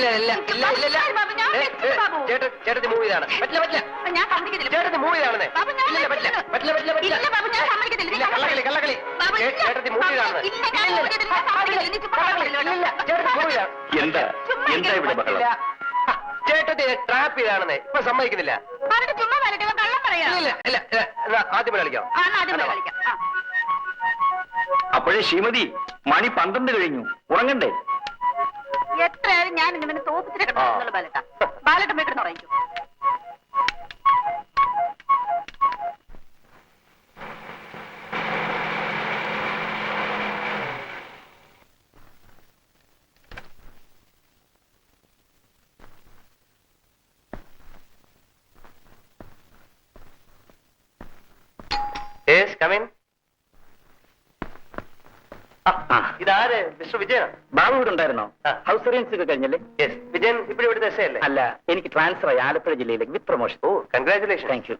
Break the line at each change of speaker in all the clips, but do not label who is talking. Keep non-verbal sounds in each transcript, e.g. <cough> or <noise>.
ഞാൻ ബാബു.
മൂവ് പറ്റില്ല പറ്റില്ല.
ഞാൻ സമ്മതിക്കത്തില്ല.
മൂവ് പറ്റില്ല. പറ്റില്ല പറ്റില്ല പറ്റില്ല.
ബാബു, സമ്മതിക്കത്തില്ല.
കള്ളക്കളി കള്ളക്കളി മൂവ്
എന്താ എന്താ ഇവിടെ ബഹളം?
ചേട്ടത്തി ട്രാപ്പ് ചെയ്താണെന്നേ. ഇപ്പൊ സമ്മതിക്കുന്നില്ല ആദ്യം കളിക്കാം.
അപ്പോഴേ ശ്രീമതി മണി പന്ത്രണ്ട് കഴിഞ്ഞു. ഉറങ്ങണ്ടേ?
എത്രയായാലും ഞാൻ ഇങ്ങനെ തോപ്പിച്ചിട്ട്
ആ.
കിടന്നുള്ള ബാലട്ട ബാലട്ട വീട്ടിൽ കിടന്ന്
Yes, come
in.
ഇതാര്? മിസ്റ്റർ വിജയ
ബാബു ഇവിടെ ഉണ്ടായിരുന്നോ ഹൗസ് സർവീസ് ഒക്കെ കഴിഞ്ഞല്ലേ?
യെസ് വിജയൻ ഇവിടെ ഇവിടെ ദശയല്ലേ? അല്ല
എനിക്ക് ട്രാൻസ്ഫർ ആയി ആലപ്പുഴ ജില്ലയിലേക്ക് with promotion
oh congratulation
thank you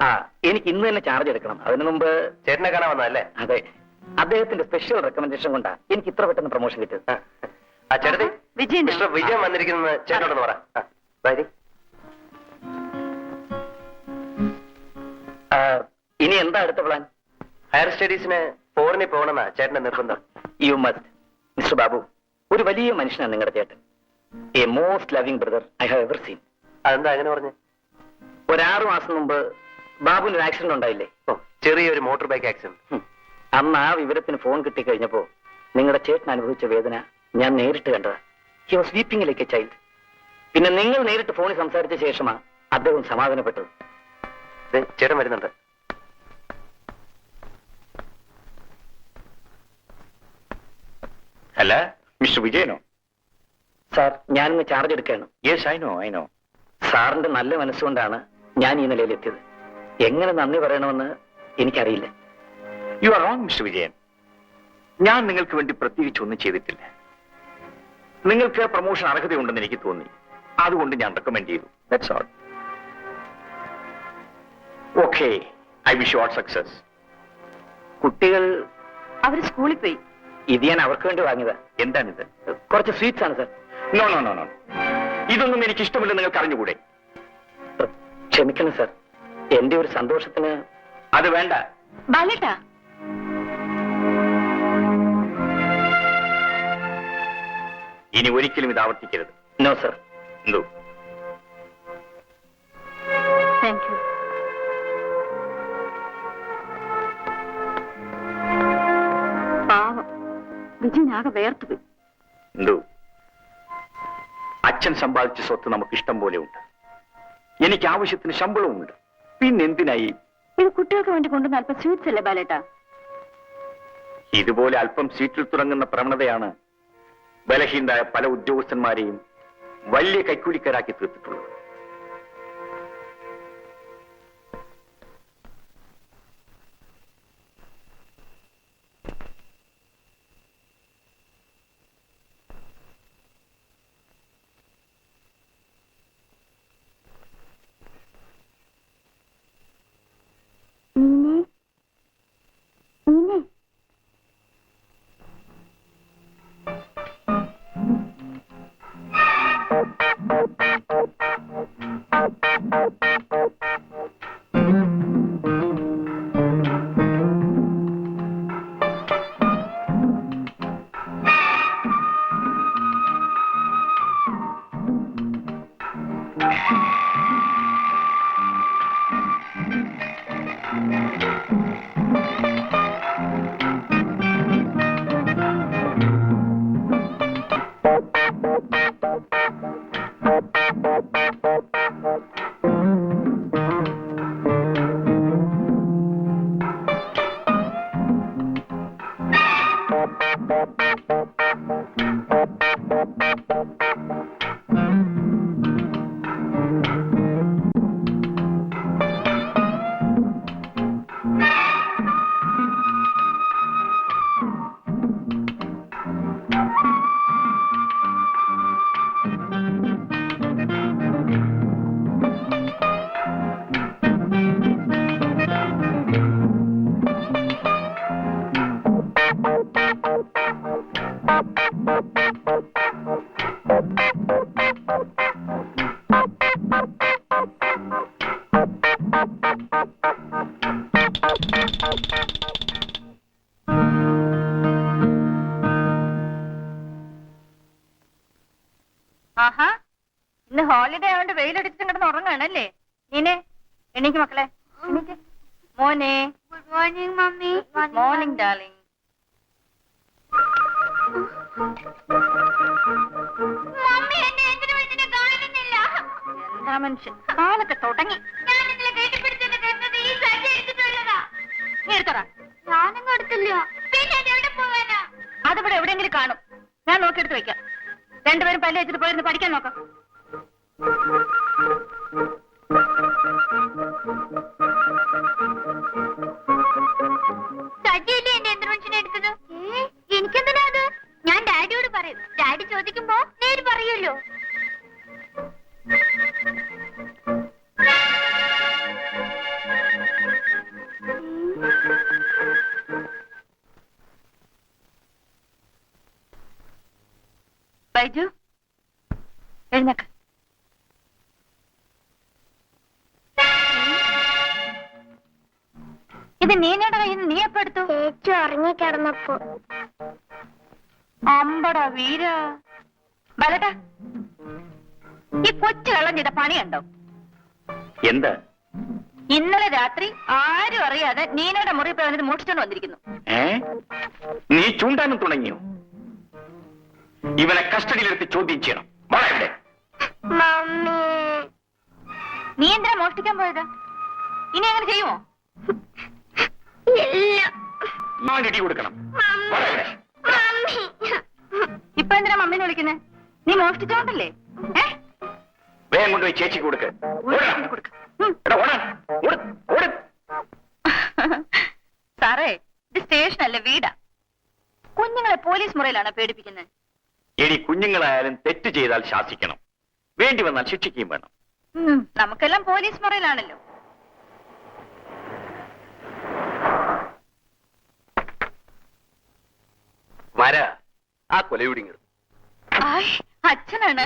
ആ എനിക്ക് ഇന്ന് തന്നെ ചാർജ് എടുക്കണം. അതിനു മുമ്പ്
ചേട്ടനെ കാണാൻ വന്നതല്ലേ?
അതെ. അദ്ദേഹത്തിന്റെ സ്പെഷ്യൽ റെക്കമെൻഡേഷൻ കൊണ്ടാ എനിക്ക് ഇത്ര പെട്ടെന്ന് പ്രൊമോഷൻ കിട്ടിയത്.
ആ. ആ
വിജയൻ?
മിസ്റ്റർ വിജയൻ വന്നിരിക്കുന്നത് ചേട്ടനോട് പറ. ആ,
ഇനി എന്താ അടുത്ത പ്ലാൻ
ഹയർ സ്റ്റഡീസിന് ഫോറിനിൽ പോകണമെന്നാ ചേട്ടന്റെ നിർബന്ധം.
യു മസ്റ്റ് മിസ്റ്റർ ബാബു ഒരു വലിയ മനുഷ്യനാണ് നിങ്ങളുടെ ചേട്ടൻ. A most loving brother I have ever seen
അതെന്താ അങ്ങനെ പറഞ്ഞു?
ഒരാറു മാസം മുമ്പ് ബാബുവിന് ഒരു ആക്സിഡന്റ് ഉണ്ടായില്ലേ?
ഓ ചെറിയൊരു മോട്ടോർ ബൈക്ക് ആക്സിഡന്റ്
അന്ന് ആ വിവരത്തിന് ഫോൺ കിട്ടിക്കഴിഞ്ഞപ്പോ നിങ്ങളുടെ ചേട്ടൻ അനുഭവിച്ച വേദന ഞാൻ നേരിട്ട് കണ്ടതാ. He was weeping like a child പിന്നെ നിങ്ങൾ നേരിട്ട് ഫോണിൽ സംസാരിച്ച ശേഷമാണ് അദ്ദേഹം സമാധാനപ്പെട്ടത്.
ചേട്ടൻ വരുന്നുണ്ട്.
അല്ല മിസ്റ്റർ വിജയനോ? സാർ ഞാനിന്ന് ചാർജ് എടുക്കുകയാണ്. Yes I know I know സാറിന്റെ നല്ല മനസ്സുകൊണ്ടാണ് ഞാൻ ഈ നിലയിൽ എത്തിയത്. എങ്ങനെ നന്ദി പറയണമെന്ന് എനിക്കറിയില്ല.
You are wrong mister Vijayan. ഞാൻ നിങ്ങൾക്ക് വേണ്ടി പ്രത്യേകിച്ച് ഒന്നും ചെയ്തിട്ടില്ല. നിങ്ങൾക്ക് പ്രൊമോഷൻ അർഹതയുണ്ടെന്ന് എനിക്ക് തോന്നി. അതുകൊണ്ട് ഞാൻ റെക്കമെൻഡ് ചെയ്തു. That's all okay I wish you all success
കുട്ടികൾ
അവർ സ്കൂളിൽ പോയി.
ഇത് ഞാൻ അവർക്ക് വേണ്ടി വാങ്ങിയതാ.
എന്താണിത്?
കുറച്ച് സ്വീറ്റ്സ് ആണ് sir
no no no no ഇതൊന്നും എനിക്ക് ഇഷ്ടമില്ല നിങ്ങൾക്ക് അറിഞ്ഞുകൂടെ?
ക്ഷമിക്കണം സർ എന്റെ ഒരു സന്തോഷത്തിന്
അത് വേണ്ട.
ബാലേട്ടാ.
ഇനി ഒരിക്കലും ഇത് ആവർത്തിക്കരുത്.
നോ സർ
എന്തോ?
താങ്ക് യു വിജയനാകെ വേർത്തുപോയി
എന്തോ? അച്ഛൻ സമ്പാദിച്ച സ്വത്ത് നമുക്ക് ഇഷ്ടം പോലെ ഉണ്ട് എനിക്ക് ആവശ്യത്തിന് ശമ്പളവുമുണ്ട്. പിന്നെന്തിനായി?
ഇത് കുട്ടികൾക്ക് വേണ്ടി കൊണ്ടുവന്ന അല്പം സ്വീറ്റ്സ് അല്ലേ ബാലേട്ട?
ഇതുപോലെ അല്പം സീറ്റിൽ തുടങ്ങുന്ന പ്രവണതയാണ് ബലഹീനരായ പല ഉദ്യോഗസ്ഥന്മാരെയും വലിയ കൈക്കൂലിക്കാരാക്കി തീർത്തിട്ടുള്ളത്.
Thank you. ആഹാ ഇന്ന് ഹോളിഡേ ആയതുകൊണ്ട് വെയിലടിച്ചിട്ട് കിടന്ന് ഉറങ്ങാണല്ലേ? നീനെ എണീക്ക് മക്കളെ എണീക്ക്. മോനെ.
Good morning mummy.
Morning darling
mummy എന്നെ എന്തിനു വിളിച്ചിട്ട് കാണുന്നില്ല?
എന്താ മനുഷ്യൻ? കാലൊക്കെ തുടങ്ങി. എടുത്തടാ
ഞാനും കൊടുത്തില്ല പിന്നെ എവിടെ പോവാനാ
അതിവിടെ എവിടെയെങ്കിലും കാണും. ഞാൻ നോക്കിയെടുത്ത് വെക്കാം. രണ്ടുപേരും പല്ല് വെച്ചിട്ട് പോയിരുന്നു പഠിക്കാൻ നോക്കാം. ബൈജു? എഴുന്നേക്ക. ഇത് നീനയുടെ കയ്യിൽ നീ എപ്പോ എടുത്തു?
ചേച്ചി ഉറങ്ങിക്കിടന്നപ്പോ
അമ്പടാ വീര. ബലട്ട ഈ കൊച്ചു കള്ളം ചെയ്ത പണിയുണ്ടോ
എന്താ?
ഇന്നലെ രാത്രി ആരും അറിയാതെ നീനയുടെ മുറി പോയി വന്നിട്ട് മോഷിച്ചോണ്ട് വന്നിരിക്കുന്നു.
ഏ? നീ ചൂണ്ടാനും തുടങ്ങിയോ? ഇവനെ കസ്റ്റഡിയിലെടുത്ത് ചോദ്യം ചെയ്യണം.
വളരെ
നീ എന്തിനാ മോഷ്ടിക്കാൻ പോയത്? ഇനി അങ്ങനെ ചെയ്യുമോ?
ഇല്ല.
ഞാൻ ഇടി കൊടുക്കണം.
മമ്മി.
ഇപ്പൊ എന്തിനാ മമ്മീനെ വിളിക്കുന്നത് നീ മോഷ്ടിച്ചോണ്ടല്ലേ?
വേഗം കൊണ്ടുപോയി ചേച്ചിക്ക് കൊടുക്ക്.
സാറേ ഇത് സ്റ്റേഷനല്ല വീടാ. കുഞ്ഞുങ്ങളെ പോലീസ് മുറിയിലാണ് പേടിപ്പിക്കുന്നത്
ഇനി കുഞ്ഞുങ്ങളായാലും തെറ്റ് ചെയ്താൽ ശാസിക്കണം. വേണ്ടി വന്നാൽ ശിക്ഷിക്കുകയും വേണം.
നമുക്കെല്ലാം പോലീസ് മുറയിലാണല്ലോ.
മര ആ കൊലയുടിങ്ങൾ
ആയ് അച്ഛനാണ്.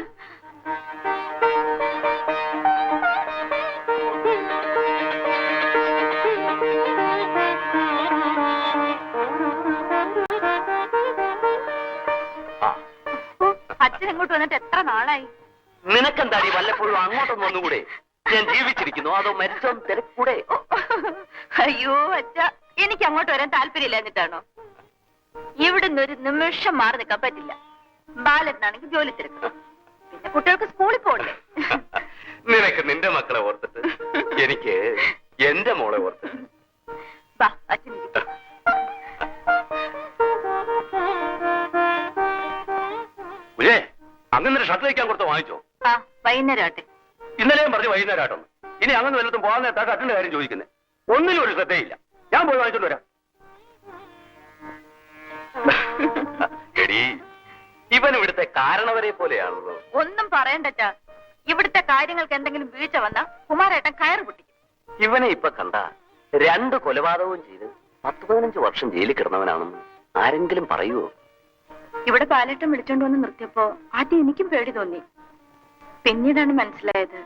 ഇങ്ങോട്ട് വന്നിട്ട് എത്ര നാളായി?
നിനക്കെന്താടി വല്ലപ്പോഴും അങ്ങോട്ടൊന്നും ഒന്നുകൂടെ ഞാൻ ജീവിച്ചിരിക്കുന്നു. അതോ മരിച്ചോ തിരക്കൂടെ?
അയ്യോ അച്ഛ എനിക്ക് അങ്ങോട്ട് വരാൻ താല്പര്യമില്ല എന്നിട്ടാണോ ഇവിടുന്ന് ഒരു നിമിഷം മാറി നിൽക്കാൻ പറ്റില്ല. ബാലനാണെങ്കിൽ ജോലി തിരക്ക്. പിന്നെ കുട്ടികൾക്ക് സ്കൂളിൽ പോകണ്ടേ?
നിനക്ക് നിന്റെ മക്കളെ ഓർത്തിട്ട് എനിക്ക് എന്റെ മോളെ ഓർത്തിട്ട്.
അച്ഛൻ
അങ്ങനെ ഷർട്ട് വയ്ക്കാൻ കൊടുത്ത് വാങ്ങിച്ചോ.
ആ വൈകുന്നേരം ആട്ടെ
ഇന്നലെയും പറഞ്ഞു വൈകുന്നേരമായിട്ടൊന്ന്. ഇനി അങ്ങനെ വല്ലതും പോകാൻ നേരത്താ ഷർട്ടിന്റെ കാര്യം ചോദിക്കുന്നത് ഒന്നിനും ഒരു ശ്രദ്ധയില്ല. ഞാൻ പോയി വാങ്ങിച്ചോണ്ട് വരാം. എടി ഇവൻ ഇവിടുത്തെ കാരണവരെ പോലെയാണല്ലോ.
ഒന്നും പറയണ്ടച്ചാ. ഇവിടുത്തെ കാര്യങ്ങൾക്ക് എന്തെങ്കിലും വീഴ്ച വന്നാ കുമാരേട്ടൻ കയറ് പൊട്ടിക്കും.
ഇവനെ ഇപ്പൊ കണ്ട രണ്ട് കൊലപാതകവും ചെയ്ത് പത്ത് പതിനഞ്ച് വർഷം ജയിലിൽ കിടന്നവനാണെന്ന് ആരെങ്കിലും പറയുവോ?
ഇവിടെ പാലേട്ടം വിളിച്ചോണ്ട് വന്ന് നിർത്തിയപ്പോ ആദ്യം എനിക്കും പേടി തോന്നി. പിന്നീടാണ് മനസ്സിലായത്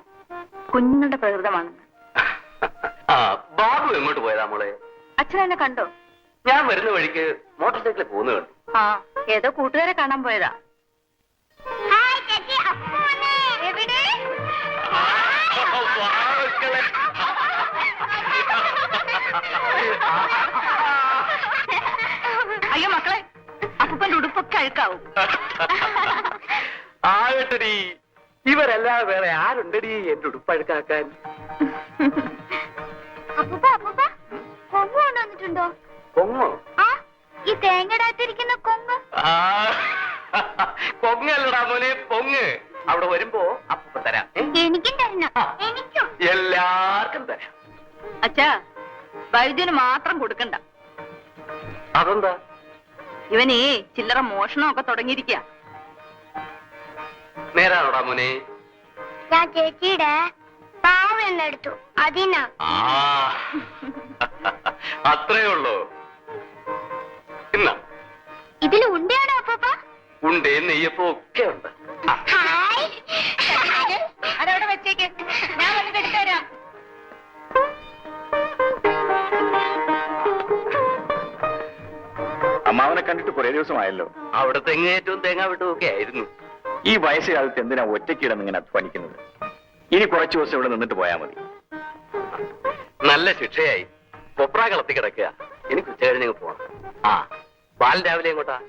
കുഞ്ഞുങ്ങളുടെ പ്രകൃതമാണെന്ന്.
ആ ബാബു എങ്ങോട്ട് പോയതാ മോളെ?
അച്ഛൻ എന്നെ കണ്ടോ?
ഞാൻ വരുന്ന വഴിക്ക് മോട്ടോർ സൈക്കിളിൽ പോന്നു കണ്ടു.
ആ ഏതോ കൂട്ടുകാരെ കാണാൻ പോയതാ.
ഹായ് ചേച്ചി അപ്പൂനെ എവിടെ?
അയ്യോ മക്കളെ ഉടുപ്പൊക്കെ അഴുക്കാവും. <laughs>
ആകട്ടടി. ഇവരല്ലാതെ വേറെ ആരുണ്ടടി എന്റെ ഉടുപ്പഴുക്കാക്കാൻ?
അപ്പൂപ്പ അപ്പൂപ്പ കൊമ്പ് കൊണ്ടുവന്നിട്ടുണ്ടോ
കൊങ്ങോ?
ആ ഈ തേങ്ങടാത്തിരിക്കുന്ന കൊമ്പ്
കൊങ്ങല്ലടാ മോനെ പൊങ്ങ് അവിടെ വരുമ്പോ അപ്പ തരാം. ഏ?
എനിക്കും തരണം. എനിക്കും.
എല്ലാവർക്കും തരാം.
അച്ഛാ വൈദ്യന് മാത്രം കൊടുക്കണ്ട.
അതെന്താ?
ഇവനേ ചില്ലറ മോഷണമൊക്കെ തുടങ്ങിയിരിക്കുക
നേരാണോടാ മോനെ?
ഞാൻ ചേച്ചിയുടെ പാവം എന്നെടുത്തു അതിനാ.
അത്രേ ഉള്ളൂ.
ഇതിൽ ഉണ്ടയാണോ അപ്പൂപ്പ?
ഉണ്ട് നെയ്യപ്പോ ഒക്കെ ഉണ്ട്.
ദിവസമായല്ലോ.
അവിടെ തെങ്ങേറ്റവും തേങ്ങ വിട്ടും ഒക്കെ ആയിരുന്നു.
ഈ വയസ്സുകാലത്ത് എന്തിനാ ഒറ്റയ്ക്കിടന്ന് ഇങ്ങനെ അധ്വാനിക്കുന്നത് ഇനി കുറച്ചു ദിവസം ഇവിടെ നിന്നിട്ട് പോയാൽ മതി.
നല്ല ശിക്ഷയായി. കൊപ്ര കളത്തി കിടക്കുക. എനിക്ക് ഉച്ച പോവാം ആ. ബാലൻ രാവിലെ എങ്ങോട്ടാ?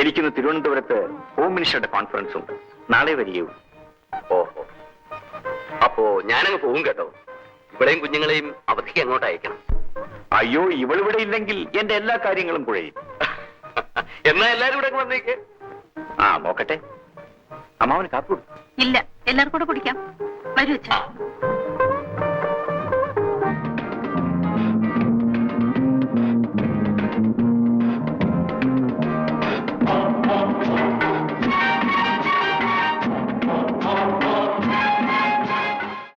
എനിക്കിന്ന് തിരുവനന്തപുരത്ത് ഹോം മിനിസ്റ്ററുടെ കോൺഫറൻസ് ഉണ്ട്. നാളെ വരികയുള്ളൂ
ഓഹോ. അപ്പോ ഞാനങ്ങ് പോകും കേട്ടോ. ഇവിടെയും കുഞ്ഞുങ്ങളെയും അവധിക്ക് അങ്ങോട്ട് അയക്കണം?
അയ്യോ ഇവളിവിടെ ഇല്ലെങ്കിൽ എന്റെ എല്ലാ കാര്യങ്ങളും കുഴയും.
എന്നാ എല്ലാരും ഇവിടെ വന്നേക്ക്?
ആ നോക്കട്ടെ. അമ്മാവന് കാപ്പി
ഇല്ല എല്ലാവർക്കും കൂടെ കുടിക്കാം. വരൂ